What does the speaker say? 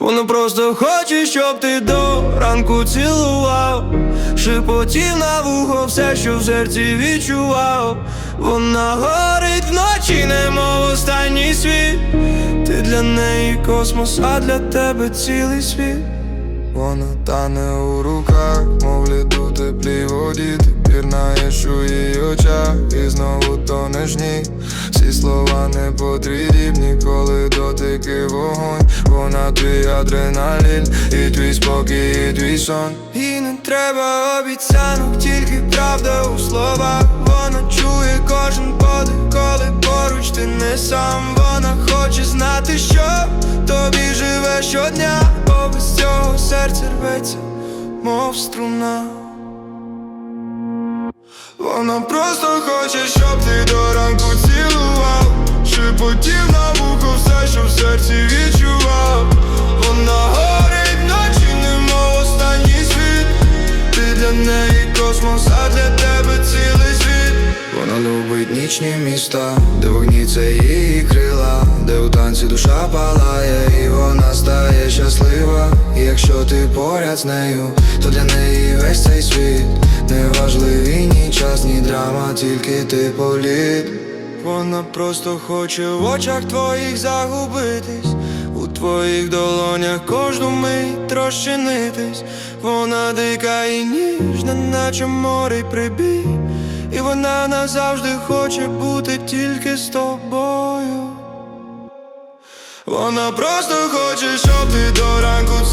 Вона просто хоче, щоб ти до ранку цілував, шепотів на вухо все, що в серці відчував. Вона горить вночі, немов останній світ. Ти для неї космос, а для тебе цілий світ. Вона тане у руках, мов лід у теплій воді Ти пірнаєш у її очах і знову тонеш ній Всі слова не потрібні, коли дотики вогонь. Вона твій адреналін, і твій спокій, і твій сон. І не треба обіцянок, тільки правда у словах. Вона чує кожен подих, коли поруч ти не сам. Вона хоче знати, що тобі живе щодня. Бо без цього серце рветься, мов струна. Вона просто хоче, щоб ти до ранку нічні міста, де вогні це її крила, де у танці душа палає, і вона стає щаслива. І якщо ти поряд з нею, то для неї весь цей світ не важливі ні час, ні драма, тільки ти політ. Вона просто хоче в очах твоїх загубитись, у твоїх долонях кожну мить розчинитись. Вона дика і ніжна, наче море й прибій і вона назавжди хоче бути тільки з тобою. Вона просто хоче, щоб ти до ранку.